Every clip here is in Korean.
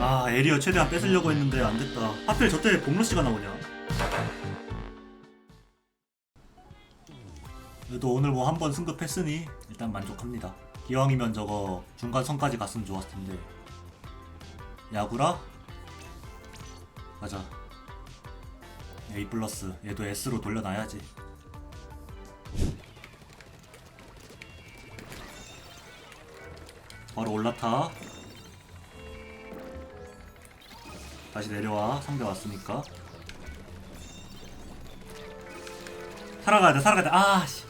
아 에리어 최대한 뺏으려고 했는데 안 됐다. 하필 저때 복로 씨가 나오냐? 그래도 오늘 뭐 한 번 승급했으니 일단 만족합니다. 기왕이면 저거 중간 선까지 갔으면 좋았을 텐데. 야구라? 가자. A 플러스 얘도 S로 돌려놔야지. 바로 올라타. 다시 내려와. 상대 왔으니까. 살아가야 돼, 살아가야 돼. 아, 씨.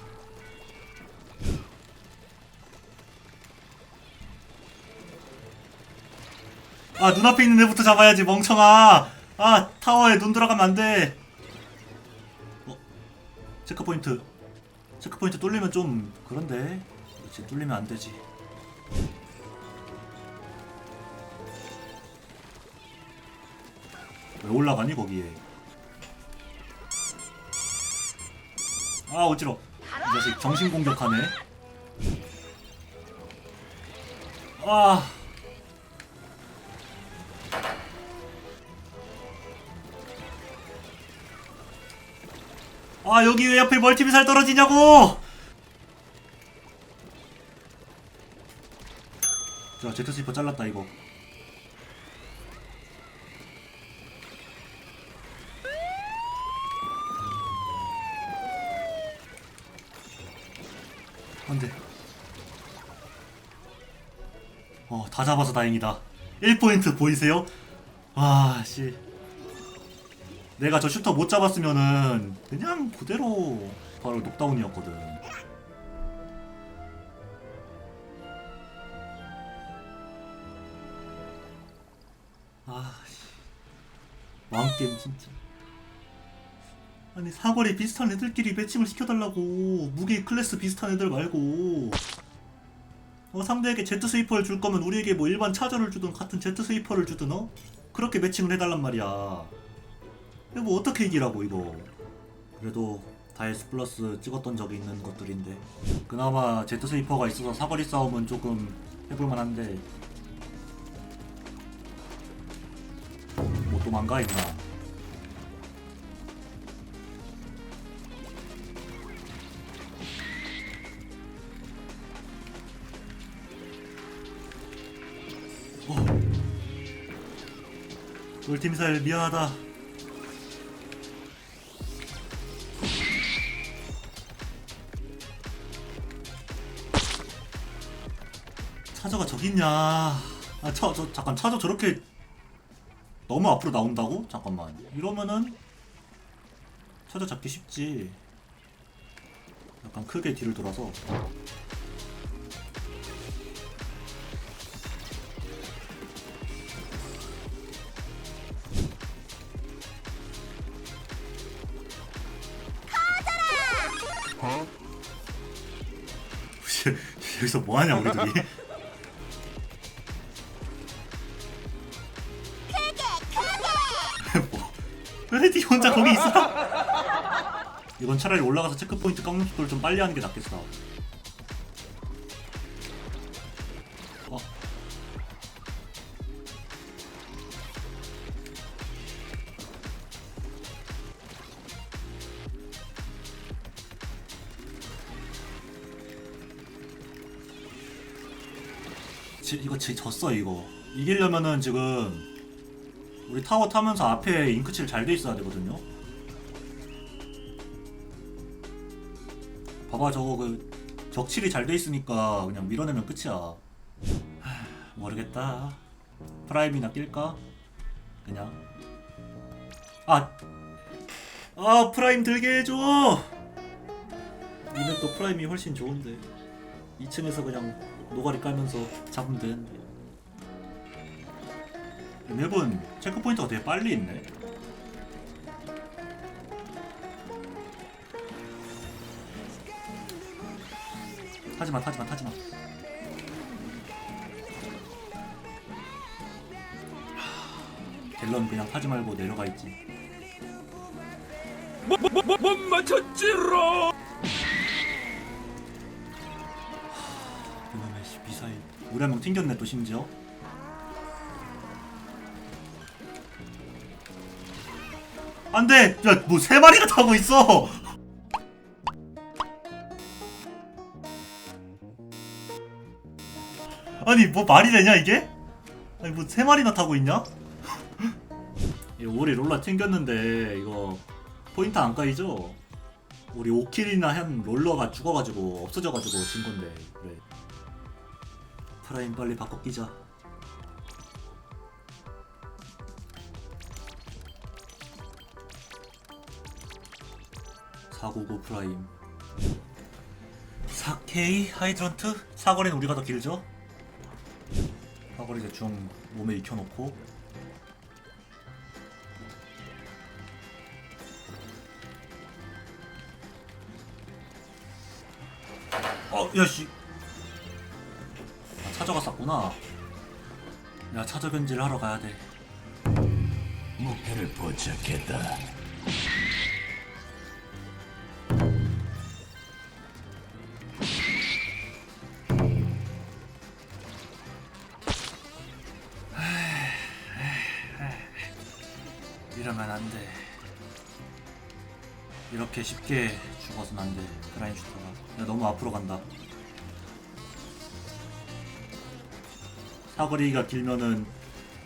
아, 눈앞에 있는 애부터 잡아야지, 멍청아. 아, 타워에 눈 들어가면 안 돼. 어? 체크포인트. 체크포인트 뚫리면 좀 그런데. 그렇지, 뚫리면 안 되지. 왜 올라가니 거기에? 아 어지러. 이 자식 정신 공격하네. 아. 아 여기 왜 앞에 멀티미살 떨어지냐고! 자 제트 스리퍼 잘랐다 이거. 안돼. 어, 다 잡아서 다행이다. 1포인트 보이세요? 와, 씨. 내가 저 슈터 못 잡았으면은 그냥 그대로 바로 녹다운이었거든. 아, 씨. 왕게임 진짜. 아니 사거리 비슷한 애들끼리 매칭을 시켜달라고 무기 클래스 비슷한 애들 말고 어 상대에게 제트 스위퍼를 줄 거면 우리에게 뭐 일반 차저를 주든 같은 제트 스위퍼를 주든 어? 그렇게 매칭을 해달란 말이야. 뭐 어떻게 이기라고 이거? 그래도 다이스 플러스 찍었던 적이 있는 것들인데. 그나마 제트 스위퍼가 있어서 사거리 싸움은 조금 해볼만한데. 뭐 도망가 있나 울팀살 미안하다. 차저가 저기 있냐? 아, 차, 저, 잠깐, 차저 저렇게 너무 앞으로 나온다고? 잠깐만. 이러면은 차저 잡기 쉽지. 약간 크게 뒤를 돌아서. 여기서 뭐 하냐 우리들이? 뭐? 왜 니 혼자 거기 있어? 이건 차라리 올라가서 체크포인트 깎는 속도를 좀 빨리 하는 게 낫겠어. 어? 지, 이거 지, 졌어 이거. 이기려면은 지금 우리 타워 타면서 앞에 잉크칠 잘 돼 있어야 되거든요. 봐봐 저거 그 적칠이 잘 돼 있으니까 그냥 밀어내면 끝이야. 하, 모르겠다. 프라임이나 낄까? 그냥. 아! 아 프라임 들게 해줘 니는 또 프라임이 훨씬 좋은데. 2층에서 그냥 노가리 깔면서 잡으면 되는데 맵은 체크포인트가 되게 빨리 있네 타지마 타지마 타지마 갤런 그냥 타지 말고 내려가 있지 못 맞췄지롱 미사일 우리 한명 튕겼네 또 심지어. 안돼! 야뭐 세 마리가 타고 있어! 아니 뭐 말이 되냐 이게? 아니 뭐 세 마리나 타고 있냐? 이 오리 롤라 튕겼는데 이거 포인트 안 까이죠? 우리 5킬이나 한 롤러가 죽어가지고 없어져가지고 진 건데 그래 프라임 빨리 바꿔 끼자 사고고 프라임 4K 하이드런트 사거리는 우리가 더 길죠? 사거리 대충 몸에 익혀놓고 어, 야씨. 아, 찾아갔었구나. 야, 찾아 변질을 하러 가야 돼. 목표를 포착했다. 이러면 안 돼. 이렇게 쉽게 죽어서는 안 돼. 그라인 슈터가. 야, 너무 앞으로 간다. 사거리가 길면은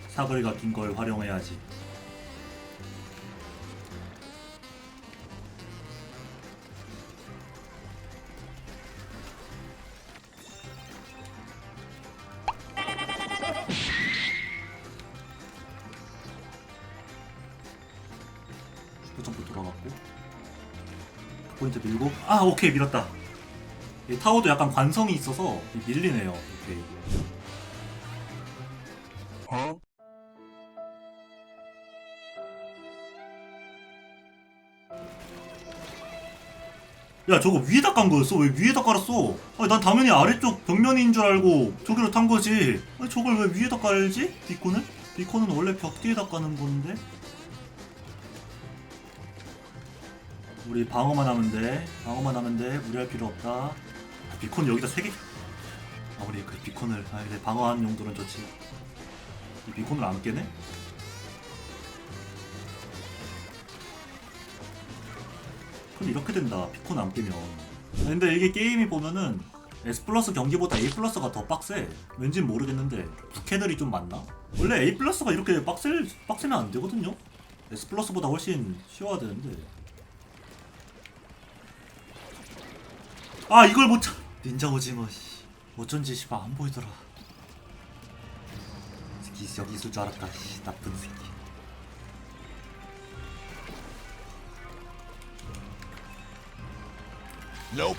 사거리가 긴 걸 활용해야지. 슈퍼점프 돌아갔고 포인트 밀고. 아 오케이 밀었다. 이 타워도 약간 관성이 있어서 밀리네요 오케이 어? 야 저거 위에다 깐 거였어? 왜 위에다 깔았어? 아니 난 당연히 아래쪽 벽면인 줄 알고 저기로 탄 거지. 아니 저걸 왜 위에다 깔지? 비콘을 비콘은 원래 벽 뒤에다 까는 건데. 우리 방어만 하면 돼. 방어만 하면 돼. 무리할 필요 없다. 아, 비콘 여기다 세개. 아 우리 그 비콘을 아 방어하는 용도는 좋지 이 비콘을 안 깨네? 그럼 이렇게 된다 피콘 안 깨면. 근데 이게 게임이 보면은 S 플러스 경기보다 A 플러스가 더 빡세. 왠진 모르겠는데 부캐들이 좀 많나? 원래 A 플러스가 이렇게 빡셀, 빡세면 안 되거든요? S 플러스보다 훨씬 쉬워야 되는데. 아 이걸 못 참... 닌자 오징어 씨. 어쩐지 씨발 안 보이더라 새끼 여기 있을 줄 알았다 씨, 나쁜 새끼 Nope.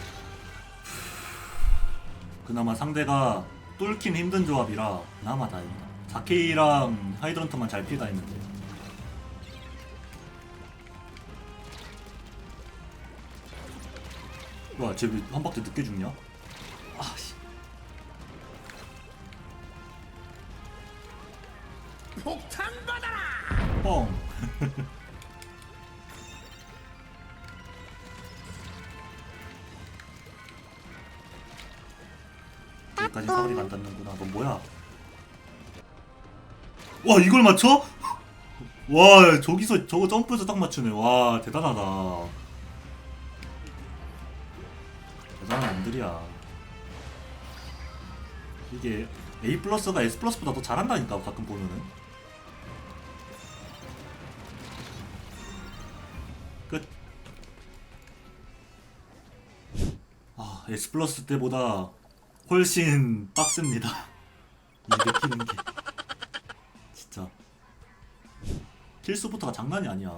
그나마 상대가 뚫긴 힘든 조합이라 그나마 다행이다. 자케이랑 하이드런트만 잘 피해 다니는데. 와, 쟤왜한 박자 늦게 죽냐? 아, 씨. 여기까지 사거리가 안 닿는구나. 너 뭐야? 와 이걸 맞춰? 와 저기서 저거 점프해서 딱 맞추네. 와 대단하다. 대단한 놈들이야. 이게 A 플러스가 S 플러스보다 더 잘한다니까 가끔 보면은. 끝. 아, S 플러스 때보다 훨씬 빡셉니다. 이 느끼는 게. 진짜. 킬스부터가 장난이 아니야.